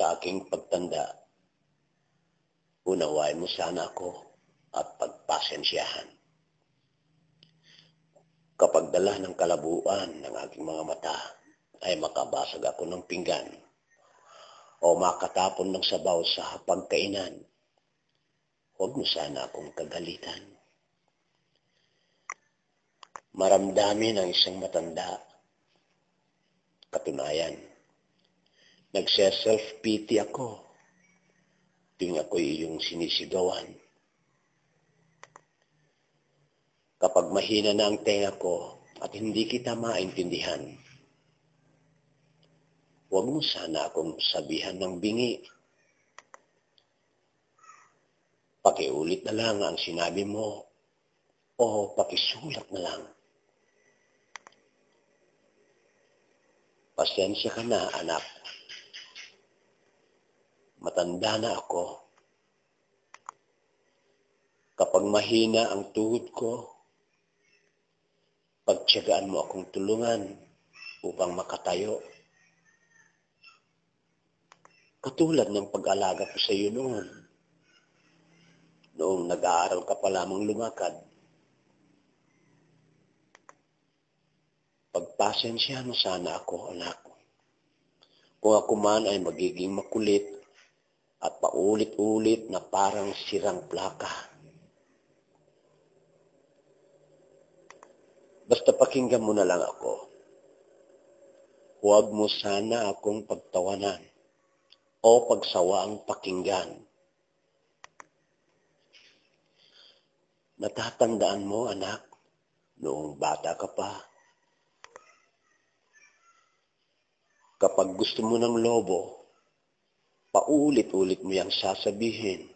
Sa aking pagtanda, unawain mo sana ako at pagpasensyahan. Kapag dala ng kalabuan ng aking mga mata, ay makabasag ako ng pinggan o makatapon ng sabaw sa hapagkainan. Huwag mo sana akong kagalitan. Maramdamin ang isang matanda. Katunayan, nagse-self-pity ako tuwing ako'y iyong sinisigawan. Kapag mahina na ang tenga ko at hindi kita maintindihan, huwag mo sana akong sabihan ng bingi. Pakiulit na lang ang sinabi mo o pakisulat na lang. Pasensya ka na, anak. Matanda na ako. Kapag mahina ang tuhod ko, pagtyagaan mo akong tulungan upang makatayo. Katulad ng pag-alaga ko sa iyo noon. Noong nag-aaral ka pa lamang lumakad. Pagpasensya mo sana ako, anak. Kung ako man ay magiging makulit at paulit-ulit na parang sirang plaka. Basta pakinggan mo na lang ako. Huwag mo sana akong pagtawanan o pagsawaang pakinggan. Natatandaan mo, anak, noong bata ka pa, Kapag gusto mo ng lobo, paulit-ulit mo yang sasabihin.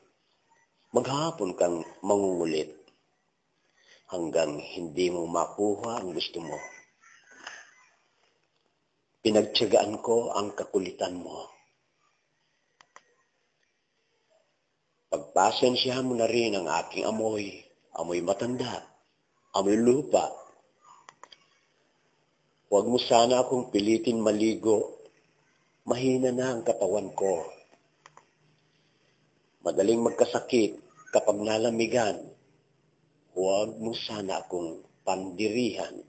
Maghapon kang mangungulit hanggang hindi mo makuha ang gusto mo. Pinagtyagaan ko ang kakulitan mo. Pagpasensyahan mo na rin ang aking amoy, amoy matanda, amoy lupa, Huwag mo sana akong pilitin maligo. Mahina na ang katawan ko. Madaling magkasakit kapag nalamigan. Huwag mo sana akong pandirihan.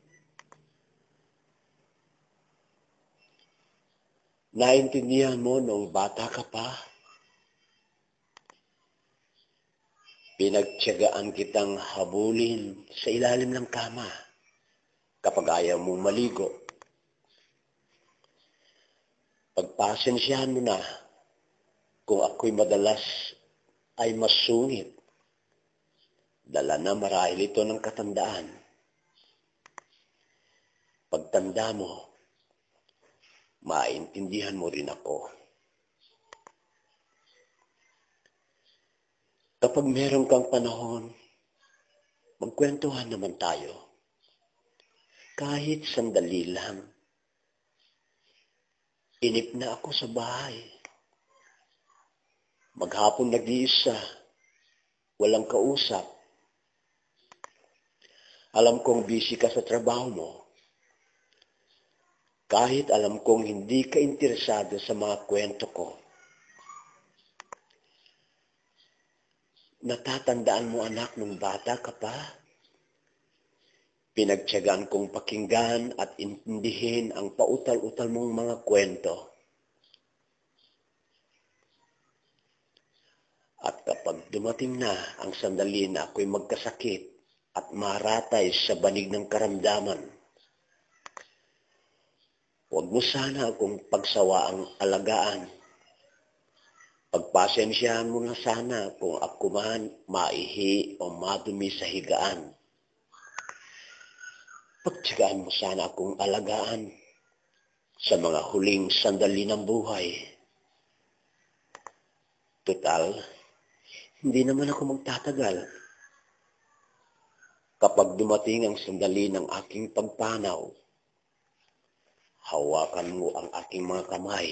Naintindihan mo noong bata ka pa? Pinagtyagaan kitang habulin sa ilalim ng kama kapag ayaw mong maligo. Pagpasensyahan mo na kung ako'y madalas ay masungit. Dala na marahil ito ng katandaan. Pagtanda mo, maintindihan mo rin ako. Kapag meron kang panahon, magkwentuhan naman tayo kahit sandali lang. Inip na ako sa bahay. Maghapon nag-iisa, walang kausap. Alam kong busy ka sa trabaho mo. Kahit alam kong hindi ka interesado sa mga kwento ko. Natatandaan mo anak nung bata ka pa? Pinagtyagaan kong pakinggan at intindihin ang pautal-utal mong mga kwento. Kapag dumating na ang sandali na ako'y magkasakit at maratay sa banig ng karamdaman, huwag mo sana akong pagsawaang alagaan. Pagpasensyahan mo na sana kung ako man maihi o madumi sa higaan Pagtsagaan mo sana akong alagaan sa mga huling sandali ng buhay. Total, hindi naman ako magtatagal. Kapag dumating ang sandali ng aking pagpanaw, hawakan mo ang aking mga kamay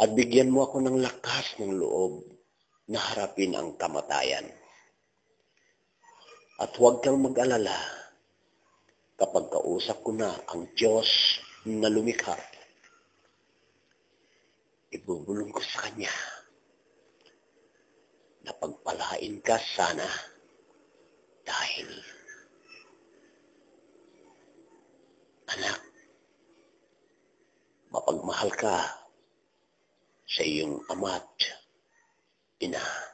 at bigyan mo ako ng lakas ng loob na harapin ang kamatayan. At huwag kang mag-alala kapag kausap ko na ang Diyos na lumikha ibubulong ko sa kanya na pagpalain ka sana dahil anak, mapagmahal ka sa iyong ama't ina.